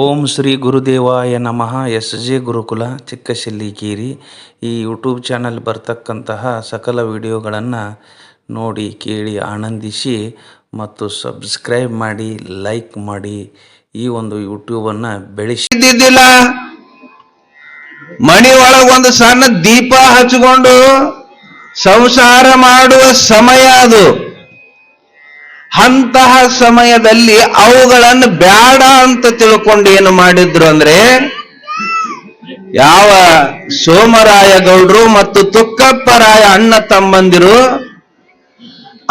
ಓಂ ಶ್ರೀ ಗುರುದೇವಾಯ ನಮಃ. S J ಗುರುಕುಲ ಚಿಕ್ಕಶಿಲ್ಲಿಕೇರಿ ಈ YouTube channel ಬರ್ತಕ್ಕಂತಹ ಸಕಲ ವಿಡಿಯೋಗಳನ್ನು ನೋಡಿ ಕೇಳಿ ಆನಂದಿಸಿ ಮತ್ತು ಸಬ್ಸ್ಕ್ರೈಬ್ ಮಾಡಿ, ಲೈಕ್ ಮಾಡಿ ಈ ಒಂದು ಯೂಟ್ಯೂಬನ್ನು ಬೆಳೆಸಿದ್ದಿದ್ದಿಲ್ಲ ಮಣಿ ಒಂದು ಸಣ್ಣ ದೀಪ ಹಚ್ಚಿಕೊಂಡು ಸಂಸಾರ ಮಾಡುವ ಸಮಯ ಅದು. ಅಂತಹ ಸಮಯದಲ್ಲಿ ಅವುಗಳನ್ನು ಬ್ಯಾಡ ಅಂತ ತಿಳ್ಕೊಂಡು ಏನು ಮಾಡಿದ್ರು ಅಂದ್ರೆ ಯಾವ ಸೋಮರಾಯ ಗೌಡ್ರು ಮತ್ತು ತುಕ್ಕಪ್ಪರಾಯ ಅಣ್ಣ ತಮ್ಮಂದಿರು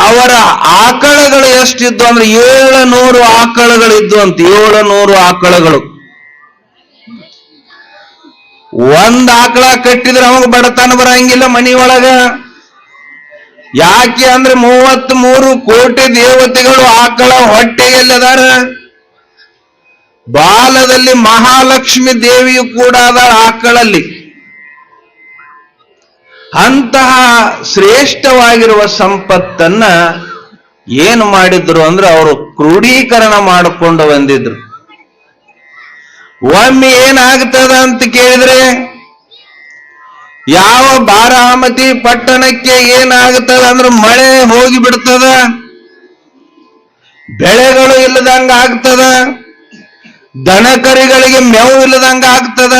ಅವರ ಆಕಳಗಳು ಎಷ್ಟಿದ್ದು ಅಂದ್ರೆ ಏಳು ನೂರು ಆಕಳಗಳಿದ್ದು ಅಂತ ಏಳು ನೂರು ಆಕಳಗಳು. ಒಂದ್ ಆಕಳ ಕಟ್ಟಿದ್ರೆ ಅವಾಗ ಬಡತನ ಬರಂಗಿಲ್ಲ ಮನಿ ಒಳಗ ಯಾಕೆ ಅಂದ್ರೆ ಮೂವತ್ತ್ ಮೂರು ಕೋಟಿ ದೇವತೆಗಳು ಆಕಳ ಹೊಟ್ಟೆಯಲ್ಲದಾರ? ಬಾಲದಲ್ಲಿ ಮಹಾಲಕ್ಷ್ಮಿ ದೇವಿಯು ಕೂಡ ಅದ ಆಕಳಲ್ಲಿ. ಅಂತಹ ಶ್ರೇಷ್ಠವಾಗಿರುವ ಸಂಪತ್ತನ್ನ ಏನು ಮಾಡಿದ್ರು ಅಂದ್ರೆ ಅವರು ಕ್ರೋಢೀಕರಣ ಮಾಡಿಕೊಂಡು ಬಂದಿದ್ರು ಒಮ್ಮೆ ಏನಾಗ್ತದ ಅಂತ ಕೇಳಿದ್ರೆ ಯಾವ ಬಾರಾಮತಿ ಪಟ್ಟಣಕ್ಕೆ ಏನಾಗುತ್ತದೆ ಅಂದ್ರೆ ಮಳೆ ಹೋಗಿ ಬಿಡ್ತದ ಬೆಳೆಗಳು ಇಲ್ಲದಂಗ ಆಗ್ತದ. ದನಕರಿಗಳಿಗೆ ಮೇವು ಇಲ್ಲದಂಗ ಆಗ್ತದ.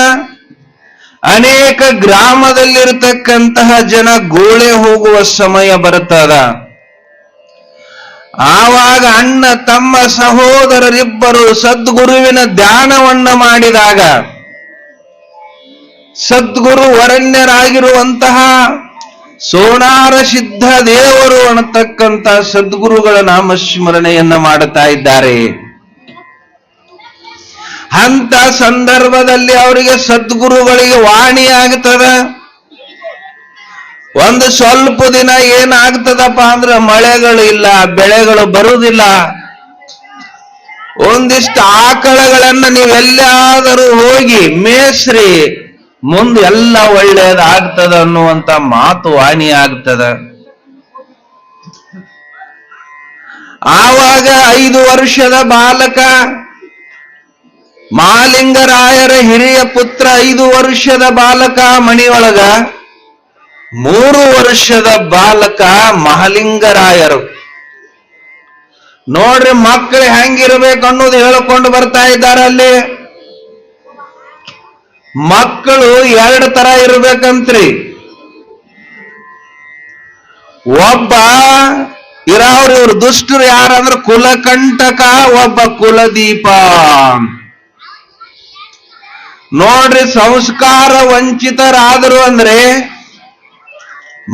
ಅನೇಕ ಗ್ರಾಮದಲ್ಲಿರತಕ್ಕಂತಹ ಜನ ಗೋಳೆ ಹೋಗುವ ಸಮಯ ಬರುತ್ತದ. ಆವಾಗ ಅಣ್ಣ ತಮ್ಮ ಸಹೋದರರಿಬ್ಬರು ಸದ್ಗುರುವಿನ ಧ್ಯಾನವನ್ನ ಮಾಡಿದಾಗ ಸದ್ಗುರು ವರಣ್ಯರಾಗಿರುವಂತಹ ಸೋಣಾರ ಸಿದ್ಧ ದೇವರು ಅನ್ನತಕ್ಕಂತ ಸದ್ಗುರುಗಳ ನಾಮಸ್ಮರಣೆಯನ್ನ ಮಾಡುತ್ತಾ ಇದ್ದಾರೆ. ಅಂತ ಸಂದರ್ಭದಲ್ಲಿ ಅವರಿಗೆ ಸದ್ಗುರುಗಳಿಗೆ ವಾಣಿ ಆಗ್ತದ? ಒಂದು ಸ್ವಲ್ಪ ದಿನ ಏನಾಗ್ತದಪ್ಪ ಅಂದ್ರೆ ಮಳೆಗಳು ಇಲ್ಲ, ಬೆಳೆಗಳು ಬರುವುದಿಲ್ಲ. ಒಂದಿಷ್ಟು ಆಕಳಗಳನ್ನ ನೀವೆಲ್ಲಾದರೂ ಹೋಗಿ ಮೇಸ್ರಿ ಮುಂದೆ ಎಲ್ಲ ಒಳ್ಳೇದಾಗ್ತದ ಅನ್ನುವಂತ ಮಾತು ವಾಣಿ ಆಗ್ತದ. ಆವಾಗ ಐದು ವರ್ಷದ ಬಾಲಕ, ಮಾಲಿಂಗರಾಯರ ಹಿರಿಯ ಪುತ್ರ ಐದು ವರ್ಷದ ಬಾಲಕ ಮಣಿಯೊಳಗ, ಮೂರು ವರ್ಷದ ಬಾಲಕ ಮಹಾಲಿಂಗರಾಯರು. ನೋಡ್ರಿ ಮಕ್ಕಳು ಹೆಂಗಿರ್ಬೇಕು ಅನ್ನೋದು ಹೇಳಿಕೊಂಡು ಬರ್ತಾ ಇದ್ದಾರೆ ಅಲ್ಲಿ. ಮಕ್ಕಳು ಎರಡು ತರ ಇರ್ಬೇಕಂತ್ರಿ. ಒಬ್ಬ ಇರೋರು ಇವ್ರು ದುಷ್ಟರು ಯಾರಂದ್ರೆ ಕುಲಕಂಟಕ, ಒಬ್ಬ ಕುಲದೀಪ. ನೋಡ್ರಿ ಸಂಸ್ಕಾರ ವಂಚಿತರಾದರು ಅಂದ್ರೆ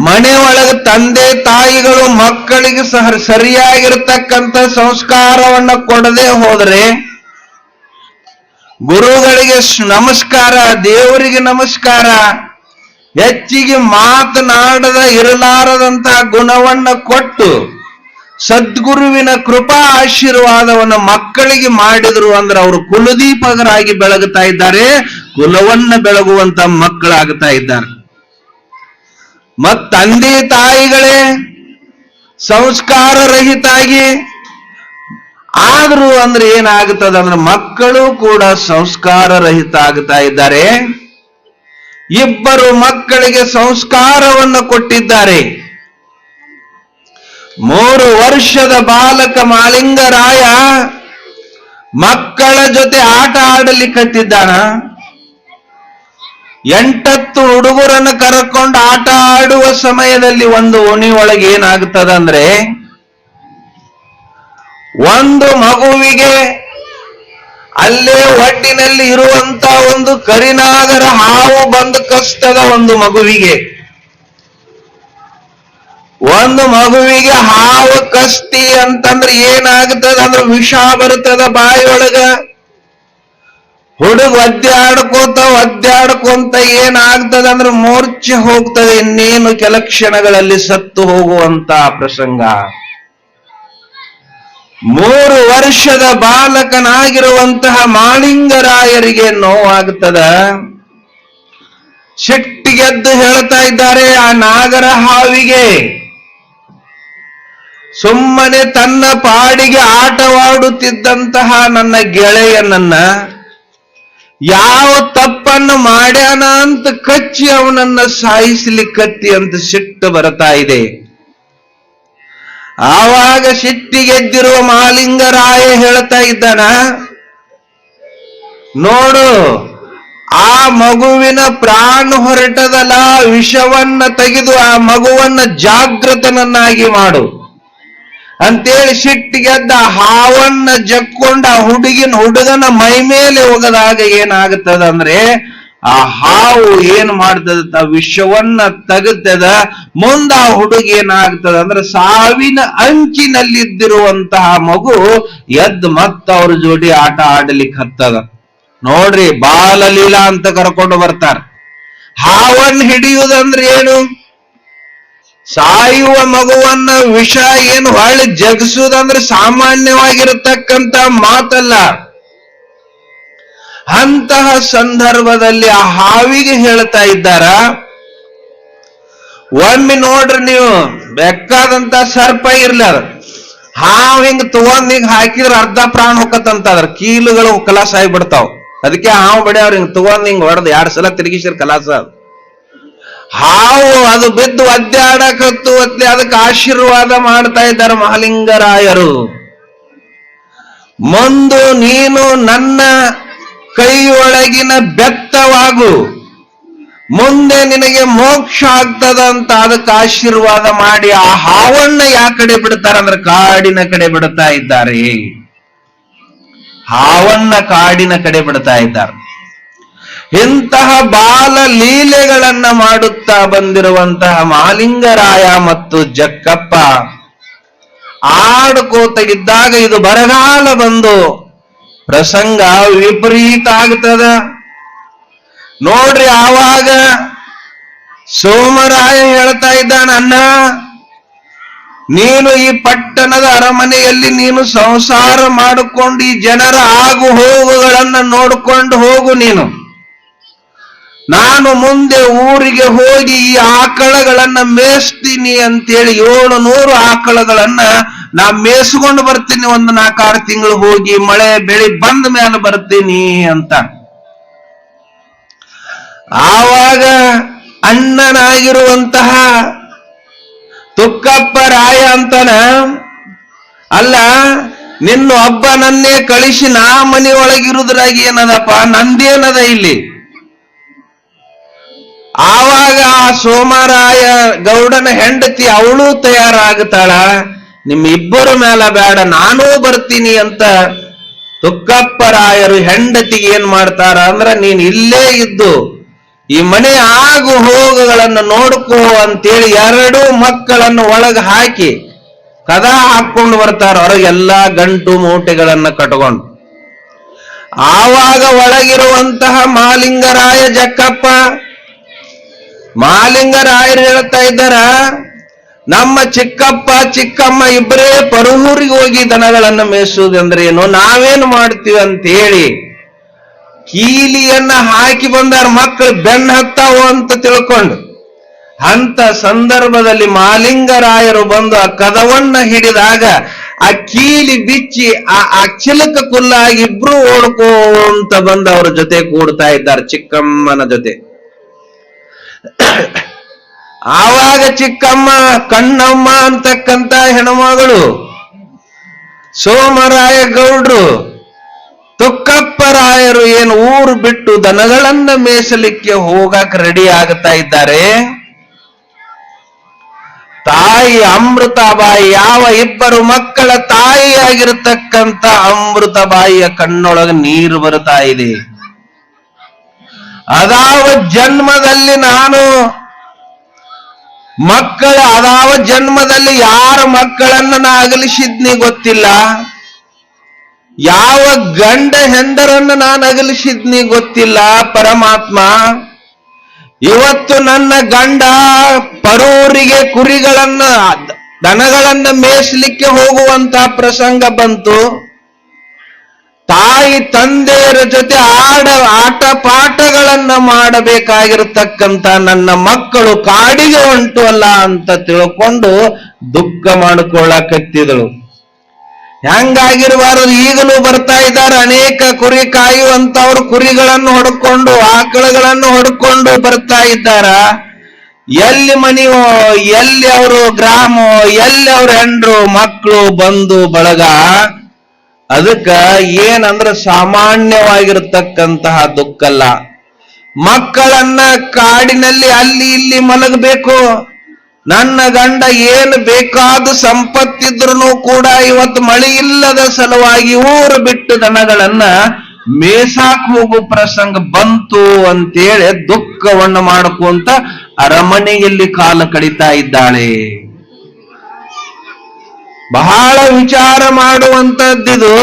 ಮನೆ ಒಳಗ ತಂದೆ ತಾಯಿಗಳು ಮಕ್ಕಳಿಗೆ ಸಹ ಸರಿಯಾಗಿರ್ತಕ್ಕಂಥ ಸಂಸ್ಕಾರವನ್ನ ಕೊಡದೆ ಹೋದ್ರೆ ಗುರುಗಳಿಗೆ ನಮಸ್ಕಾರ, ದೇವರಿಗೆ ನಮಸ್ಕಾರ. ಹೆಚ್ಚಿಗೆ ಮಾತನಾಡದ ಇರಲಾರದಂತ ಗುಣವನ್ನ ಕೊಟ್ಟು ಸದ್ಗುರುವಿನ ಕೃಪಾ ಆಶೀರ್ವಾದವನ್ನು ಮಕ್ಕಳಿಗೆ ಮಾಡಿದ್ರು ಅಂದ್ರೆ ಅವರು ಕುಲದೀಪಕರಾಗಿ ಬೆಳಗುತ್ತಾ ಇದ್ದಾರೆ, ಕುಲವನ್ನ ಬೆಳಗುವಂತ ಮಕ್ಕಳಾಗ್ತಾ ಇದ್ದಾರೆ. ಮತ್ ತಂದೆ ತಾಯಿಗಳೇ, ಸಂಸ್ಕಾರ ರಹಿತಾಗಿ ಆದ್ರೂ ಅಂದ್ರೆ ಏನಾಗುತ್ತದೆ ಅಂದ್ರೆ ಮಕ್ಕಳು ಕೂಡ ಸಂಸ್ಕಾರ ರಹಿತ ಆಗ್ತಾ ಇದ್ದಾರೆ. ಇಬ್ಬರು ಮಕ್ಕಳಿಗೆ ಸಂಸ್ಕಾರವನ್ನು ಕೊಟ್ಟಿದ್ದಾರೆ. ಮೂರು ವರ್ಷದ ಬಾಲಕ ಮಾಲಿಂಗರಾಯ ಮಕ್ಕಳ ಜೊತೆ ಆಟ ಆಡಲಿಕ್ಕತ್ತಿದ್ದಾನ ಎಂಟತ್ತು ಹುಡುಗರನ್ನು ಕರ್ಕೊಂಡು ಆಟ ಆಡುವ ಸಮಯದಲ್ಲಿ ಒಂದು ಓಣಿ ಒಳಗೆ ಏನಾಗ್ತದಂದ್ರೆ ಒಂದು ಮಗುವಿಗೆ ಅಲ್ಲೇ ಒಟ್ಟಿನಲ್ಲಿ ಇರುವಂತ ಒಂದು ಕರಿನಾಗರ ಹಾವು ಬಂದು ಕಷ್ಟದ ಒಂದು ಮಗುವಿಗೆ. ಒಂದು ಮಗುವಿಗೆ ಹಾವು ಕಷ್ಟಿ ಅಂತಂದ್ರೆ ಏನಾಗ್ತದ? ಅಂದ್ರೆ ವಿಷ ಬರುತ್ತದ ಬಾಯಿಯೊಳಗ. ಹುಡುಗ ಒದ್ದಾಡ್ಕೋತ ಒದ್ದಾಡ್ಕೊಂತ ಏನಾಗ್ತದ? ಅಂದ್ರೆ ಮೂರ್ಛೆ ಹೋಗ್ತದೆ ಇನ್ನೇನು ಕೆಲ ಕ್ಷಣಗಳಲ್ಲಿ ಸತ್ತು ಹೋಗುವಂತ ಪ್ರಸಂಗ. ಮೂರು ವರ್ಷದ ಬಾಲಕನಾಗಿರುವಂತಹ ಮಾಳಿಂಗರಾಯರಿಗೆ ನೋವಾಗ್ತದ ಸಿಟ್ಟಿಗೆದ್ದು ಹೇಳ್ತಾ ಇದ್ದಾರೆ ಆ ನಾಗರ ಹಾವಿಗೆ. ಸುಮ್ಮನೆ ತನ್ನ ಪಾಡಿಗೆ ಆಟವಾಡುತ್ತಿದ್ದಂತಹ ನನ್ನ ಗೆಳೆಯನನ್ನ ಯಾವ ತಪ್ಪನ್ನು ಮಾಡ್ಯಾನ ಅಂತ ಕಚ್ಚಿ ಅವನನ್ನ ಸಾಯಿಸಲಿಕ್ಕತ್ತಿ ಅಂತ ಸಿಟ್ಟು ಬರ್ತಾ ಇದೆ. ಆವಾಗ ಸಿಟ್ಟಿಗೆದ್ದಿರುವ ಮಾಲಿಂಗರಾಯ ಹೇಳ್ತಾ ಇದ್ದಾನ, ನೋಡು, ಆ ಮಗುವಿನ ಪ್ರಾಣ ಹೊರಟದಲ್ಲ, ವಿಷವನ್ನ ತೆಗೆದು ಆ ಮಗುವನ್ನ ಜಾಗೃತನನ್ನಾಗಿ ಮಾಡು. ಅಂತೇಳಿ ಸಿಟ್ಟಿಗೆದ್ದ ಹಾವನ್ನ ಜಕ್ಕೊಂಡ ಹುಡುಗಿನ ಹುಡುಗನ ಮೈ ಮೇಲೆ ಹೋಗದಾಗ ಏನಾಗುತ್ತದೆ ಅಂದ್ರೆ ಆ ಹಾವು ಏನ್ ಮಾಡ್ತದ ವಿಷವನ್ನ ತೆಗುತ್ತದ ಮುಂದ ಆ ಹುಡುಗಿ ಏನಾಗ್ತದ ಅಂದ್ರೆ ಸಾವಿನ ಅಂಚಿನಲ್ಲಿದ್ದಿರುವಂತಹ ಮಗು ಎದ್ದು ಮತ್ತ ಅವ್ರ ಜೋಡಿ ಆಟ ಆಡಲಿಕ್ಕೆ ಹತ್ತದ. ನೋಡ್ರಿ ಬಾಲಲೀಲಾ ಅಂತ ಕರ್ಕೊಂಡು ಬರ್ತಾರ. ಹಾವನ್ ಹಿಡಿಯುವುದಂದ್ರೆ ಏನು? ಸಾಯುವ ಮಗುವನ್ನ ವಿಷ ಏನು ಹೊಳ್ಳಿ ಜಗಿಸುವುದಂದ್ರೆ ಸಾಮಾನ್ಯವಾಗಿರತಕ್ಕಂತ ಮಾತಲ್ಲ. ಅಂತಹ ಸಂದರ್ಭದಲ್ಲಿ ಆ ಹಾವಿಗೆ ಹೇಳ್ತಾ ಇದ್ದಾರ, ಒಮ್ಮೆ ನೋಡ್ರಿ ನೀವು ಬೆಕ್ಕಾದಂತ ಸರ್ಪ ಇರ್ಲಿ ಅದ್ರ ಹಾವ್ ಹಿಂಗ್ ತಗೊಂಡ್ ಹಿಂಗ್ ಹಾಕಿದ್ರ ಅರ್ಧ ಪ್ರಾಣ ಹೊಕ್ಕತ್ತಂತ ಅದ್ರ ಕೀಲುಗಳು ಕಲಾಸ ಆಗಿಬಿಡ್ತಾವ್ ಅದಕ್ಕೆ ಹಾವು ಬಡಿಯವ್ರ ಹಿಂಗ್ ತಗೊಂಡ್ ಹಿಂಗ್ ಹೊಡೆದ್ ಎರಡ್ ಸಲ ತಿರುಗಿಸಿರ್ ಕಲಾಸ ಹಾವು ಅದು ಬಿದ್ದು ಒದ್ದಾಡಕತ್ತು ಒತ್ತಿ ಅದಕ್ಕೆ ಆಶೀರ್ವಾದ ಮಾಡ್ತಾ ಇದ್ದಾರೆ ಮಹಾಲಿಂಗರಾಯರು. ಮುಂದು ನೀನು ನನ್ನ ಕೈಯೊಳಗಿನ ಬೆತ್ತವಾಗು. ಮುಂದೆ ನಿನಗೆ ಮೋಕ್ಷ ಆಗ್ತದಂತ ಅದಕ್ಕೆ ಆಶೀರ್ವಾದ ಮಾಡಿ ಆ ಹಾವನ್ನ ಯಾ ಕಡೆ ಬಿಡ್ತಾರೆ ಅಂದ್ರೆ ಕಾಡಿನ ಕಡೆ ಬಿಡ್ತಾ ಇದ್ದಾರೆ. ಹಾವನ್ನ ಕಾಡಿನ ಕಡೆ ಬಿಡ್ತಾ ಇದ್ದಾರೆ. ಇಂತಹ ಬಾಲ ಲೀಲೆಗಳನ್ನ ಮಾಡುತ್ತಾ ಬಂದಿರುವಂತಹ ಮಾಲಿಂಗರಾಯ ಮತ್ತು ಜಕ್ಕಪ್ಪ ಆಡ್ಕೋತಗಿದ್ದಾಗ ಇದು ಬರಗಾಲ ಬಂದು ಪ್ರಸಂಗ ವಿಪರೀತ ಆಗ್ತದ. ನೋಡ್ರಿ ಆವಾಗ ಸೋಮರಾಯ ಹೇಳ್ತಾ ಇದ್ದಾನ, ಅಣ್ಣ, ನೀನು ಈ ಪಟ್ಟಣದ ಅರಮನೆಯಲ್ಲಿ ನೀನು ಸಂಸಾರ ಮಾಡಿಕೊಂಡು ಈ ಜನರ ಆಗು ಹೋಗುಗಳನ್ನ ನೋಡಿಕೊಂಡು ಹೋಗು ನೀನು. ನಾನು ಮುಂದೆ ಊರಿಗೆ ಹೋಗಿ ಈ ಆಕಳಗಳನ್ನ ಮೇಯಿಸ್ತೀನಿ ಅಂತೇಳಿ ಏಳು ನೂರು ಆಕಳಗಳನ್ನ ನಾ ಮೇಯಿಸ್ಕೊಂಡು ಬರ್ತೀನಿ ಒಂದು ನಾಲ್ಕಾರು ತಿಂಗಳು ಹೋಗಿ, ಮಳೆ, ಬೆಳೆ ಬಂದ ಮೇಲೆ ಬರ್ತೀನಿ ಅಂತ. ಆವಾಗ ಅಣ್ಣನಾಗಿರುವಂತಹ ತುಕ್ಕಪ್ಪ ರಾಯ ಅಂತನ, ಅಲ್ಲ, ನಿನ್ನ ಒಬ್ಬನನ್ನೇ ಕಳಿಸಿ ನಾ ಮನೆಯೊಳಗಿರುವುದ್ರಾಗಿ ಏನದಪ್ಪ? ನಂದೇನದ ಇಲ್ಲಿ? ಆವಾಗ ಆ ಸೋಮರಾಯ ಗೌಡನ ಹೆಂಡತಿ ಅವಳು ತಯಾರಾಗುತ್ತಾಳ ನಿಮ್ ಇಬ್ಬರ ಮೇಲೆ ಬೇಡ, ನಾನೂ ಬರ್ತೀನಿ ಅಂತ ತುಕ್ಕಪ್ಪರಾಯರು ಹೆಂಡತಿಗೆ ಏನ್ ಮಾಡ್ತಾರ ಅಂದ್ರ, ನೀನ್ ಇಲ್ಲೇ ಇದ್ದು ಈ ಮನೆ ಆಗು ಹೋಗುಗಳನ್ನು ನೋಡ್ಕೋ ಅಂತೇಳಿ ಎರಡು ಮಕ್ಕಳನ್ನು ಒಳಗೆ ಹಾಕಿ ಕದ ಹಾಕೊಂಡು ಬರ್ತಾರ. ಹೊರಗೆಲ್ಲಾ ಗಂಟು ಮೂಟೆಗಳನ್ನ ಕಟ್ಕೊಂಡು. ಆವಾಗ ಒಳಗಿರುವಂತಹ ಮಾಲಿಂಗರಾಯ ಜಕ್ಕಪ್ಪ, ಮಾಲಿಂಗರಾಯರು ಹೇಳ್ತಾ ಇದ್ದಾರ ನಮ್ಮ ಚಿಕ್ಕಪ್ಪ, ಚಿಕ್ಕಮ್ಮ ಇಬ್ಬರೇ ಪರಹೂರಿಗೆ ಹೋಗಿ ದನಗಳನ್ನು ಮೇಯಿಸುವುದಂದ್ರೆ ಏನು? ನಾವೇನು ಮಾಡ್ತೀವಿ ಅಂತ ಹೇಳಿ ಕೀಲಿಯನ್ನ ಹಾಕಿ ಬಂದಾರ ಮಕ್ಕಳು ಬೆನ್ನ ಹತ್ತಾವು ಅಂತ ತಿಳ್ಕೊಂಡು. ಅಂತ ಸಂದರ್ಭದಲ್ಲಿ ಮಾಲಿಂಗರಾಯರು ಬಂದು ಆ ಕದವನ್ನ ಹಿಡಿದಾಗ ಆ ಕೀಲಿ ಬಿಚ್ಚಿ, ಆ ಆ ಚಿಲಕ ಕುಲ್ಲಾಗಿ ಇಬ್ರು ಓಡ್ಕೋಂತ ಬಂದು ಅವ್ರ ಜೊತೆ ಕೂಡ್ತಾ ಇದ್ದಾರೆ, ಚಿಕ್ಕಮ್ಮನ ಜೊತೆ. ಆವಾಗ ಚಿಕ್ಕಮ್ಮ, ಕಣ್ಣಮ್ಮ ಅಂತಕ್ಕಂತ ಹೆಣಮಗಳು ಸೋಮರಾಯ ಗೌಡ್ರು ತುಕ್ಕಪ್ಪರಾಯರು ಏನು ಊರು ಬಿಟ್ಟು ದನಗಳನ್ನ ಮೇಸಲಿಕ್ಕೆ ಹೋಗಕ್ ರೆಡಿ ಆಗ್ತಾ ಇದ್ದಾರೆ? ತಾಯಿ ಅಮೃತಬಾಯಿ, ಯಾವ ಇಬ್ಬರು ಮಕ್ಕಳ ತಾಯಿಯಾಗಿರತಕ್ಕಂತ ಅಮೃತಬಾಯಿಯ ಕಣ್ಣೊಳಗ ನೀರು ಬರ್ತಾ ಇದೆ? ಅದಾವ ಜನ್ಮದಲ್ಲಿ ನಾನು ಮಕ್ಕಳ ಅದಾವ ಜನ್ಮದಲ್ಲಿ ಯಾರ ಮಕ್ಕಳನ್ನ ನಾ ಅಗಲಿಸಿದ್ನಿ ಗೊತ್ತಿಲ್ಲ. ಯಾವ ಗಂಡ ಹೆಂಡರನ್ನ ನಾನು ಅಗಲಿಸಿದ್ನಿ ಗೊತ್ತಿಲ್ಲ ಪರಮಾತ್ಮ. ಇವತ್ತು ನನ್ನ ಗಂಡ ಪರೂರಿಗೆ ಕುರಿಗಳನ್ನ, ದನಗಳನ್ನ ಮೇಯಿಸ್ಲಿಕ್ಕೆ ಹೋಗುವಂತ ಪ್ರಸಂಗ ಬಂತು. ತಾಯಿ ತಂದೆಯರ ಜೊತೆ ಆಡ ಆಟ ಪಾಠಗಳನ್ನ ಮಾಡಬೇಕಾಗಿರತಕ್ಕಂತ ನನ್ನ ಮಕ್ಕಳು ಕಾಡಿಗೆ ಹೊಂಟು ಅಲ್ಲ ಅಂತ ತಿಳ್ಕೊಂಡು ದುಃಖ ಮಾಡಿಕೊಳ್ಳಕತ್ತಿದಳು. ಹೆಂಗಾಗಿರಬಾರದು ಈಗಲೂ ಬರ್ತಾ ಇದ್ದಾರೆ. ಅನೇಕ ಕುರಿ ಕಾಯುವಂತವ್ರು ಕುರಿಗಳನ್ನು ಹೊಡ್ಕೊಂಡು ಆಕಳುಗಳನ್ನು ಹೊಡ್ಕೊಂಡು ಬರ್ತಾ ಇದ್ದಾರ. ಎಲ್ಲಿ ಮನೆಯೋ, ಎಲ್ಲಿ ಅವರು ಗ್ರಾಮೋ, ಎಲ್ಲಿ ಅವ್ರ ಹೆಂಡ್ರು, ಮಕ್ಕಳು ಬಂದು ಬಳಗ ಅದಕ್ಕ ಏನಂದ್ರ ಸಾಮಾನ್ಯವಾಗಿರತಕ್ಕಂತಹ ದುಃಖಲ್ಲ. ಮಕ್ಕಳನ್ನ ಕಾಡಿನಲ್ಲಿ ಅಲ್ಲಿ ಇಲ್ಲಿ ಮಲಗಬೇಕು. ನನ್ನ ಗಂಡ ಏನು ಬೇಕಾದ ಸಂಪತ್ತಿದ್ರು ಕೂಡ ಇವತ್ತು ಮಳೆ ಇಲ್ಲದ ಸಲುವಾಗಿ ಊರು ಬಿಟ್ಟು ದನಗಳನ್ನ ಮೇಸಾಕ್ ಹೋಗೋ ಪ್ರಸಂಗ ಬಂತು ಅಂತೇಳಿ ದುಃಖವನ್ನು ಮಾಡ್ಕೊಂತ ಅರಮನೆಯಲ್ಲಿ ಕಾಲ ಕಡಿತಾ ಇದ್ದಾಳೆ. ಬಹಳ ವಿಚಾರ ಮಾಡುವಂತದ್ದಿದು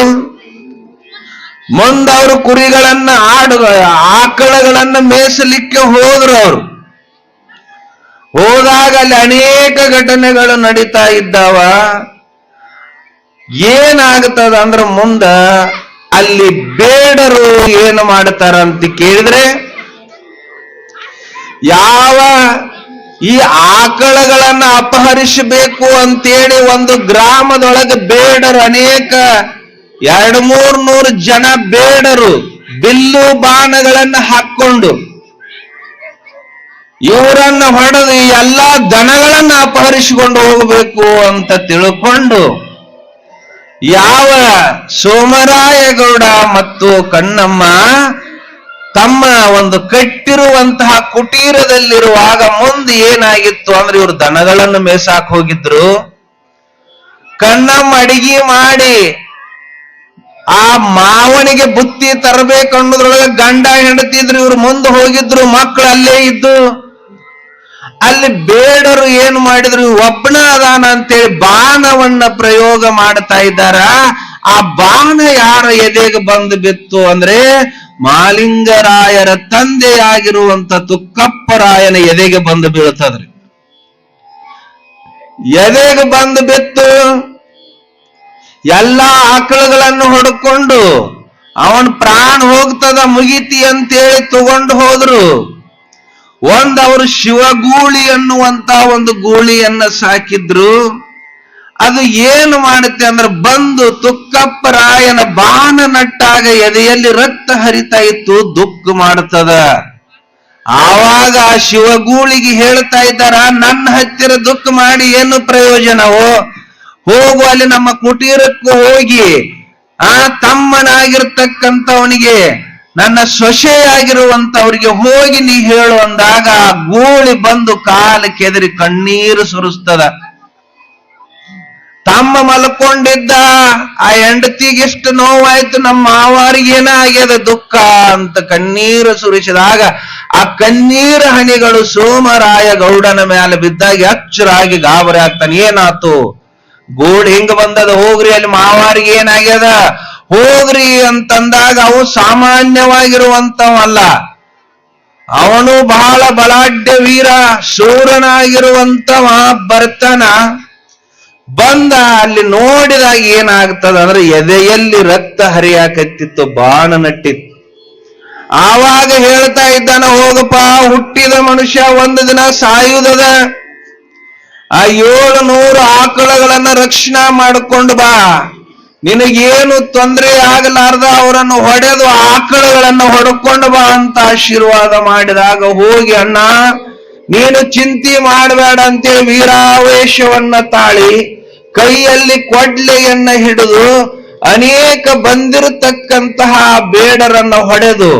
ಮುಂದವರು ಕುರಿಗಳನ್ನ ಆಡು, ಆಕಳಗಳನ್ನ ಮೇಸಲಿಕ್ಕೆ ಹೋದ್ರು ಅವರು. ಹೋದಾಗ ಅಲ್ಲಿ ಅನೇಕ ಘಟನೆಗಳು ನಡೀತಾ ಇದ್ದಾವ. ಏನಾಗ್ತದ ಅಂದ್ರ ಮುಂದ ಅಲ್ಲಿ ಬೇಡರು ಏನು ಮಾಡ್ತಾರ ಅಂತ ಕೇಳಿದ್ರೆ, ಯಾವ ಈ ಆಕಳಗಳನ್ನ ಅಪಹರಿಸಬೇಕು ಅಂತೇಳಿ ಒಂದು ಗ್ರಾಮದೊಳಗೆ ಬೇಡರು ಅನೇಕ. ಎರಡು ಮೂರ್ ನೂರು ಜನ ಬೇಡರು ಬಿಲ್ಲು ಬಾಣಗಳನ್ನ ಹಾಕೊಂಡು ಇವರನ್ನ ಹೊಡೆದು ಎಲ್ಲಾ ದನಗಳನ್ನ ಅಪಹರಿಸಿಕೊಂಡು ಹೋಗಬೇಕು ಅಂತ ತಿಳ್ಕೊಂಡು ಯಾವ ಸೋಮರಾಯಗೌಡ ಮತ್ತು ಕಣ್ಣಮ್ಮ ತಮ್ಮ ಒಂದು ಕಟ್ಟಿರುವಂತಹ ಕುಟೀರದಲ್ಲಿರುವಾಗ ಮುಂದೆ ಏನಾಗಿತ್ತು ಅಂದ್ರೆ ಇವರು ದನಗಳನ್ನು ಮೇಸಾಕ್ ಹೋಗಿದ್ರು. ಕಣ್ಣಮ್ಮ ಅಡಿಗೆ ಮಾಡಿ ಆ ಮಾವನಿಗೆ ಬುತ್ತಿ ತರಬೇಕು ಅನ್ನೋದ್ರೊಳಗೆ ಗಂಡ ಹೆಂಡತಿದ್ರು ಇವ್ರು ಮುಂದೆ ಹೋಗಿದ್ರು ಮಕ್ಕಳು ಅಲ್ಲೇ ಇದ್ದು. ಅಲ್ಲಿ ಬೇಡರು ಏನ್ ಮಾಡಿದ್ರು ಒಬ್ಬನ ಅದಾನ ಅಂತೇಳಿ ಬಾಣವನ್ನ ಪ್ರಯೋಗ ಮಾಡ್ತಾ ಇದ್ದಾರ? ಆ ಬಾಣ ಯಾರ ಎದೆಗೆ ಬಂದು ಬಿತ್ತು ಅಂದ್ರೆ ಮಾಲಿಂಗರಾಯರ ತಂದೆಯಾಗಿರುವಂತ ತುಕ್ಕಪ್ಪರಾಯನ ಎದೆಗೆ ಬಂದು ಬೀಳ್ತದ್ರಿ ಎದೆಗೆ ಬಂದು ಬಿತ್ತು? ಎಲ್ಲಾ ಆಕಳುಗಳನ್ನು ಹೊಡ್ಕೊಂಡು ಅವನ್ ಪ್ರಾಣ ಹೋಗ್ತದ ಮುಗಿತಿ ಅಂತೇಳಿ ತಗೊಂಡು ಹೋದ್ರು. ಒಂದ್ ಅವರು ಶಿವಗೂಳಿ ಅನ್ನುವಂತ ಒಂದು ಗೂಳಿಯನ್ನ ಸಾಕಿದ್ರು. ಅದು ಏನು ಮಾಡುತ್ತೆ ಅಂದ್ರೆ ಬಂದು ತುಕ್ಕಪ್ಪರಾಯನ ಬಾಣ ನಟ್ಟಾಗ ಎದೆಯಲ್ಲಿ ರಕ್ತ ಹರಿತಾ ಇತ್ತು, ದುಃಖ ಮಾಡ್ತದ ಆವಾಗ ಆ ಶಿವಗೂಳಿಗೆ ಹೇಳ್ತಾ ಇದ್ದಾರ, ನನ್ನ ಹತ್ತಿರ ದುಃಖ ಮಾಡಿ, ಏನು ಪ್ರಯೋಜನವೋ? ಹೋಗು ಅಲ್ಲಿ ನಮ್ಮ ಕುಟೀರಕ್ಕೂ ಹೋಗಿ. ಆ ತಮ್ಮನಾಗಿರ್ತಕ್ಕಂಥವನಿಗೆ, ನನ್ನ ಸೊಸೆಯಾಗಿರುವಂತವ್ರಿಗೆ ಹೋಗಿ ನೀ ಹೇಳು ಅಂದಾಗ ಆ ಗೂಳಿ ಬಂದು ಕಾಲು ಕೆದರಿ ಕಣ್ಣೀರು ಸುರಿಸ್ತದ. ತಮ್ಮ ಮಲ್ಕೊಂಡಿದ್ದ ಆ ಹೆಂಡತಿಗೆ ಎಷ್ಟು ನೋವಾಯ್ತು, ನಮ್ಮ ಏನಾಗ್ಯದ ದುಃಖ ಅಂತ ಕಣ್ಣೀರು ಸುರಿಸಿದಾಗ ಆ ಕಣ್ಣೀರ ಹನಿಗಳು ಸೋಮರಾಯ ಗೌಡನ ಮೇಲೆ ಬಿದ್ದಾಗ ಅಚ್ಚರಾಗಿ ಗಾಬರಿ ಆಗ್ತಾನೆ. ಏನಾತು? ಗೋಡ್ ಹಿಂಗ ಬಂದದ? ಹೋಗ್ರಿ, ಅಲ್ಲಿ ಮಾವಾರಿಗೆ ಏನಾಗ್ಯದ? ಹೋಗ್ರಿ ಅಂತಂದಾಗ ಅವು ಸಾಮಾನ್ಯವಾಗಿರುವಂತವಲ್ಲ ಅವನು ಬಹಳ ಬಲಾಢ್ಯ ವೀರ ಶೂರನಾಗಿರುವಂತವ ಬರ್ತಾನ. ಬಂದ ಅಲ್ಲಿ ನೋಡಿದಾಗ ಏನಾಗ್ತದ ಅಂದ್ರೆ ಎದೆಯಲ್ಲಿ ರಕ್ತ ಹರಿಯಾಕತ್ತಿತ್ತು, ಬಾಣ ನಟ್ಟಿತ್ತು. ಆವಾಗ ಹೇಳ್ತಾ ಇದ್ದಾನ, ಹೋಗಪ್ಪ, ಹುಟ್ಟಿದ ಮನುಷ್ಯ ಒಂದು ದಿನ ಸಾಯುವುದದ ಆ ಏಳು ನೂರು ಆಕಳಗಳನ್ನ ರಕ್ಷಣಾ ಮಾಡಿಕೊಂಡು ಬಾ. ನಿನಗೇನು ತೊಂದರೆ ಆಗಲಾರ್ದ, ಅವರನ್ನು ಹೊಡೆದು ಆಕಳಗಳನ್ನು ಹೊಡ್ಕೊಂಡು ಬಾ ಅಂತ ಆಶೀರ್ವಾದ ಮಾಡಿದಾಗ ಹೋಗಿ, ಅಣ್ಣ, ನೀನು ಚಿಂತೆ ಮಾಡಬೇಡ ಅಂತೇಳಿ ವೀರಾವೇಶವನ್ನ ತಾಳಿ ಕೈಯಲ್ಲಿ ಕೊಡ್ಲೆಯನ್ನ ಹಿಡಿದು ಅನೇಕ ಬಂದಿರತಕ್ಕಂತಹ ಬೇಡರನ್ನ ಹೊಡೆದು,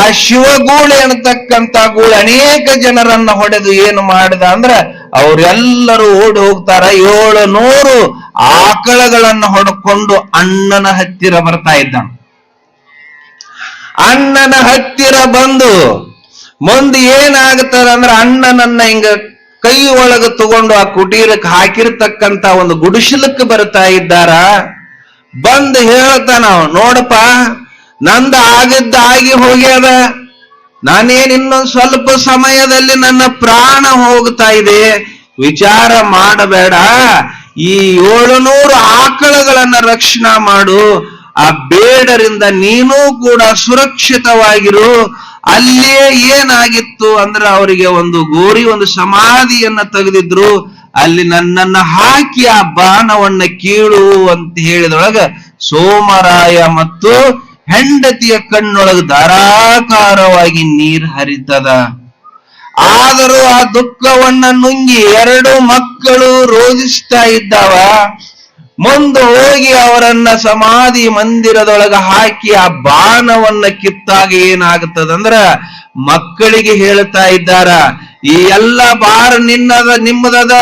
ಆ ಶಿವಗೂಳಿ ಅನ್ನತಕ್ಕಂತಹ ಗೂಳಿ ಅನೇಕ ಜನರನ್ನ ಹೊಡೆದು ಏನು ಮಾಡಿದ ಅಂದ್ರ ಅವರೆಲ್ಲರೂ ಓಡಿ ಹೋಗ್ತಾರ. ಏಳು ನೂರು ಆಕಳಗಳನ್ನ ಹೊಡ್ಕೊಂಡು ಅಣ್ಣನ ಹತ್ತಿರ ಬರ್ತಾ ಇದ್ದ ಅಣ್ಣನ ಹತ್ತಿರ ಬಂದು, ಮುಂದೆ ಏನಾಗುತ್ತದ ಅಂದ್ರೆ ಅಣ್ಣನನ್ನ ಹಿಂಗ ಕೈ ಒಳಗ ತಗೊಂಡು ಆ ಕುಟೀರಕ್ಕೆ ಹಾಕಿರ್ತಕ್ಕಂತ ಒಂದು ಗುಡಿಸಲಕ್ಕೆ ಬರ್ತಾ ಇದ್ದಾರ. ಬಂದು ಹೇಳ್ತಾನ ನೋಡಪ್ಪ, ನಂದ ಆಗಿದ್ದ ಆಗಿ ಹೋಗ್ಯದ. ನಾನೇನ್ ಇನ್ನೊಂದು ಸ್ವಲ್ಪ ಸಮಯದಲ್ಲಿ ನನ್ನ ಪ್ರಾಣ ಹೋಗ್ತಾ ಇದೆ. ವಿಚಾರ ಮಾಡಬೇಡ. ಈ ಏಳುನೂರು ಆಕಳಗಳನ್ನ ರಕ್ಷಣಾ ಮಾಡು. ಆ ಬೇಡರಿಂದ ನೀನೂ ಕೂಡ ಸುರಕ್ಷಿತವಾಗಿರು. ಅಲ್ಲೇ ಏನಾಗಿತ್ತು ಅಂದ್ರೆ ಅವರಿಗೆ ಒಂದು ಗೋರಿ, ಒಂದು ಸಮಾಧಿಯನ್ನ ತೆಗೆದಿದ್ರು. ಅಲ್ಲಿ ನನ್ನನ್ನ ಹಾಕಿ ಆ ಬಾಣವನ್ನ ಕೀಳು ಅಂತ ಹೇಳಿದೊಳಗ ಸೋಮರಾಯ ಮತ್ತು ಹೆಂಡತಿಯ ಕಣ್ಣೊಳಗ ಧಾರಾಕಾರವಾಗಿ ನೀರ್ ಹರಿತದ. ಆದರೂ ಆ ದುಃಖವನ್ನ ನುಂಗಿ ಎರಡು ಮಕ್ಕಳು ರೋಧಿಸ್ತಾ ಇದ್ದಾವ. ಮುಂದೆ ಹೋಗಿ ಅವರನ್ನ ಸಮಾಧಿ ಮಂದಿರದೊಳಗ ಹಾಕಿ ಆ ಬಾಣವನ್ನ ಕಿತ್ತಾಗ ಏನಾಗುತ್ತದಂದ್ರ ಮಕ್ಕಳಿಗೆ ಹೇಳ್ತಾ ಇದ್ದಾರ, ಈ ಎಲ್ಲ ಬಾರ ನಿನ್ನದ, ನಿಮ್ಮದದ.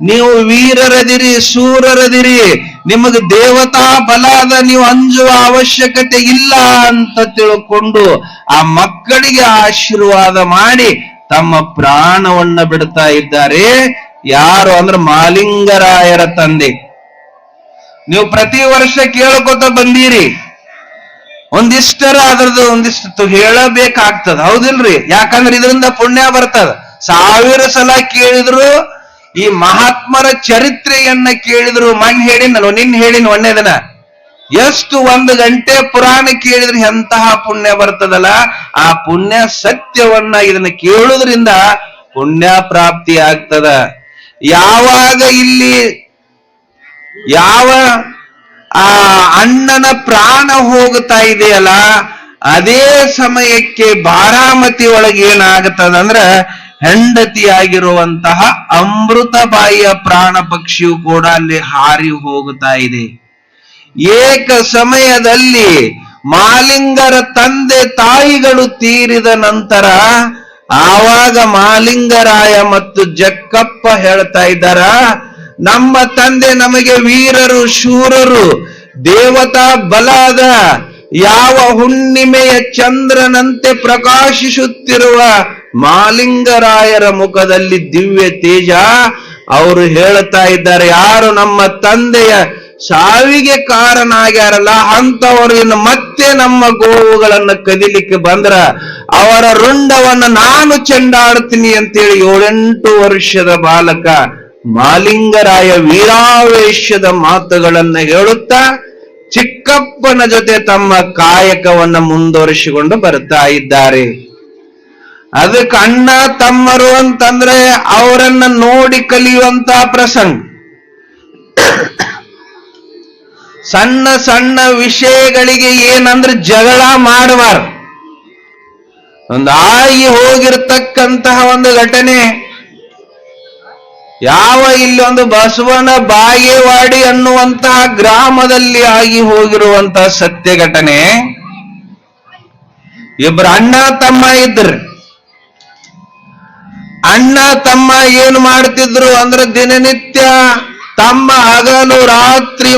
ನೀವು ವೀರರದಿರಿ ಸೂರರದಿರಿ ನಿಮಗೆ ದೇವತಾ ಬಲ ಅದ ನೀವು ಅಂಜುವ ಅವಶ್ಯಕತೆ ಇಲ್ಲ ಅಂತ ತಿಳ್ಕೊಂಡು ಆ ಮಕ್ಕಳಿಗೆ ಆಶೀರ್ವಾದ ಮಾಡಿ ತಮ್ಮ ಪ್ರಾಣವನ್ನ ಬಿಡ್ತಾ ಇದ್ದಾರೆ. ಯಾರು ಅಂದ್ರೆ ಮಾಲಿಂಗರಾಯರ ತಂದೆ. ನೀವು ಪ್ರತಿ ವರ್ಷ ಕೇಳ್ಕೊತ ಬಂದೀರಿ. ಒಂದಿಷ್ಟರ ಅದ್ರದ್ದು ಒಂದಿಷ್ಟು ಹೇಳಬೇಕಾಗ್ತದ. ಹೌದಿಲ್ರಿ? ಯಾಕಂದ್ರೆ ಇದರಿಂದ ಪುಣ್ಯ ಬರ್ತದ. ಸಾವಿರ ಸಲ ಕೇಳಿದ್ರು, ಈ ಮಹಾತ್ಮರ ಚರಿತ್ರೆಯನ್ನ ಕೇಳಿದ್ರು ಮಣ್ ಹೇಳಿನಲ್ಲ ನಿನ್ ಹೇಳಿನ ಒಂದೇ ದಿನ. ಎಷ್ಟು ಒಂದು ಗಂಟೆ ಪುರಾಣ ಕೇಳಿದ್ರೆ ಎಂತಹ ಪುಣ್ಯ ಬರ್ತದಲ್ಲ? ಆ ಪುಣ್ಯ ಸತ್ಯವನ್ನ ಇದನ್ನ ಕೇಳುವುದರಿಂದ ಪುಣ್ಯ ಪ್ರಾಪ್ತಿ ಆಗ್ತದ. ಯಾವಾಗ ಇಲ್ಲಿ ಯಾವ, ಆ, ಅಣ್ಣನ ಪ್ರಾಣ ಹೋಗ್ತಾ ಇದೆಯಲ್ಲ, ಅದೇ ಸಮಯಕ್ಕೆ ಬಾರಾಮತಿ ಒಳಗೆ ಏನಾಗುತ್ತದಂದ್ರ ಹೆಂಡತಿಯಾಗಿರುವಂತಹ ಅಮೃತಬಾಯಿಯ ಪ್ರಾಣ ಪಕ್ಷಿಯು ಕೂಡ ಅಲ್ಲಿ ಹಾರಿ ಹೋಗುತ್ತಾ ಇದೆ. ಏಕ ಸಮಯದಲ್ಲಿ ಮಾಲಿಂಗರ ತಂದೆ ತಾಯಿಗಳು ತೀರಿದ ನಂತರ ಆವಾಗ ಮಾಲಿಂಗರಾಯ ಮತ್ತು ಜಕ್ಕಪ್ಪ ಹೇಳ್ತಾ ಇದ್ದಾರ ನಮ್ಮ ತಂದೆ ನಮಗೆ ವೀರರು, ಶೂರರು, ದೇವತಾ ಬಲಾದ ಯಾವ ಹುಣ್ಣಿಮೆಯ ಚಂದ್ರನಂತೆ ಪ್ರಕಾಶಿಸುತ್ತಿರುವ ಮಾಲಿಂಗರಾಯರ ಮುಖದಲ್ಲಿ ದಿವ್ಯ ತೇಜ. ಅವರು ಹೇಳ್ತಾ ಇದ್ದಾರೆ, ಯಾರು ನಮ್ಮ ತಂದೆಯ ಸಾವಿಗೆ ಕಾರಣ ಆಗ್ಯಾರಲ್ಲ ಅಂತವರು ಇನ್ನು ಮತ್ತೆ ನಮ್ಮ ಗೋವುಗಳನ್ನು ಕದಿಲಿಕ್ಕೆ ಬಂದ್ರ ಅವರ ರುಂಡವನ್ನು ನಾನು ಚೆಂಡಾಡ್ತೀನಿ ಅಂತೇಳಿ ಏಳೆಂಟು ವರ್ಷದ ಬಾಲಕ ಮಾಲಿಂಗರಾಯ ವೀರಾವೇಶದ ಮಾತುಗಳನ್ನ ಹೇಳುತ್ತಾ ಚಿಕ್ಕಪ್ಪನ ಜೊತೆ ತಮ್ಮ ಕಾಯಕವನ್ನ ಮುಂದುವರಿಸಿಕೊಂಡು ಬರ್ತಾ ಇದ್ದಾರೆ. ಅದಕ್ಕೆ ಅಣ್ಣ ತಮ್ಮರು ಅಂತಂದ್ರೆ ಅವರನ್ನ ನೋಡಿ ಕಲಿಯುವಂತ ಪ್ರಸಂಗ. ಸಣ್ಣ ಸಣ್ಣ ವಿಷಯಗಳಿಗೆ ಏನಂದ್ರೆ ಜಗಳ ಮಾಡಬಾರ್ದು. ಒಂದು ಆಗಿ ಹೋಗಿರ್ತಕ್ಕಂತಹ ಒಂದು ಘಟನೆ ಯಾವ ಇಲ್ಲೊಂದು ಬಸವನ ಬಾಗೇವಾಡಿ ಅನ್ನುವಂತಹ ಗ್ರಾಮದಲ್ಲಿ ಆಗಿ ಹೋಗಿರುವಂತಹ ಸತ್ಯ ಘಟನೆ ಇಬ್ಬರು ಅಣ್ಣ ತಮ್ಮ ಇದ್ರು. ಅಣ್ಣ ತಮ್ಮ ಏನು ಮಾಡ್ತಿದ್ರು ಅಂದ್ರೆ ದಿನನಿತ್ಯ ತಮ್ಮ ಹಗಲು ರಾತ್ರಿ